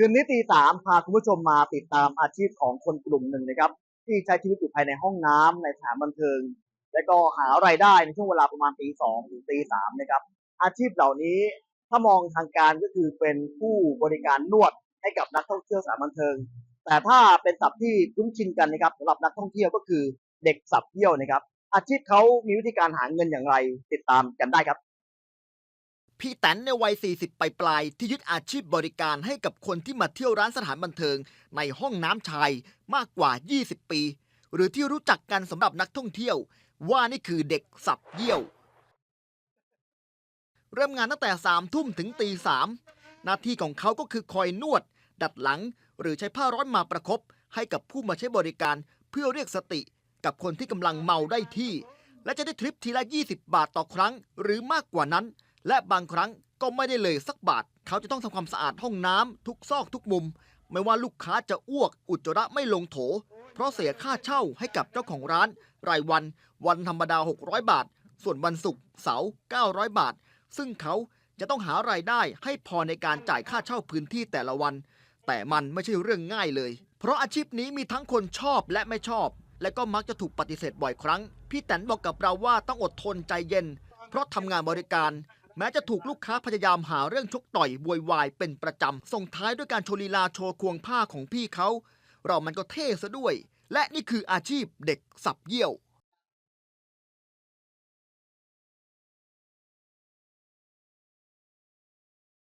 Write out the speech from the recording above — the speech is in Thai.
คืนนี้ตีสามพาคุณผู้ชมมาติดตามอาชีพของคนกลุ่มหนึ่งนะครับ ที่ใช้ชีวิตอยู่ภายในห้องน้ำในสถานบันเทิง และก็หารายได้ในช่วงเวลาประมาณตีสองถึงตีสามนะครับ อาชีพเหล่านี้ถ้ามองทางการก็คือเป็นผู้บริการนวดให้กับนักท่องเที่ยวสถานบันเทิง แต่ถ้าเป็นศัพท์ที่คุ้นชินกันนะครับสำหรับนักท่องเที่ยวก็คือเด็กสับเที่ยวนะครับ อาชีพเขามีวิธีการหาเงินอย่างไร ติดตามกันได้ครับ พี่แตนในวัย 40ปลายๆที่ยึดอาชีพบริการให้กับคนที่มาเที่ยวร้านสถานบันเทิง ในห้องน้ำชายมากกว่า 20 ปี หรือที่รู้จักกันสำหรับนักท่องเที่ยว ว่านี่คือเด็กสับเยี่ยว เริ่มงานตั้งแต่3ามทุ่มถึงตีสามหน้าที่ของเขาก็คือคอยนวด ดัดหลัง หรือใช้ผ้าร้อนมาประคบให้กับผู้มาใช้บริการเพื่อเรียกสติ กับคนที่กำลังเมาได้ที่ และจะได้ทริปทีละ 20 บาทต่อครั้ง หรือมากกว่านั้น และบางครั้งก็ไม่ได้เลยสักบาท เขาจะต้องทำความสะอาดห้องน้ำทุกซอกทุกมุม ไม่ว่าลูกค้าจะอ้วกอุจจาระไม่ลงโถ เพราะเสียค่าเช่าให้กับเจ้าของร้าน รายวัน วันธรรมดา 600 บาท ส่วนวันศุกร์เสาร์900 บาท ซึ่งเขาจะต้องหารายได้ให้พอในการจ่ายค่าเช่าพื้นที่แต่ละวัน แต่มันไม่ใช่เรื่องง่ายเลย เพราะอาชีพนี้มีทั้งคนชอบและไม่ชอบ และก็มักจะถูกปฏิเสธบ่อยครั้ง พี่แตนบอกกับเราว่าต้องอดทนใจเย็น เพราะทำงานบริการ แม้จะถูกลูกค้าพยายามหาเรื่องชกต่อยบวยวายเป็นประจำ ส่งท้ายด้วยการโชว์ลีลาโชว์ควงผ้าของพี่เขา เรามันก็เท่ซะด้วย และนี่คืออาชีพเด็กสับเยี่ยว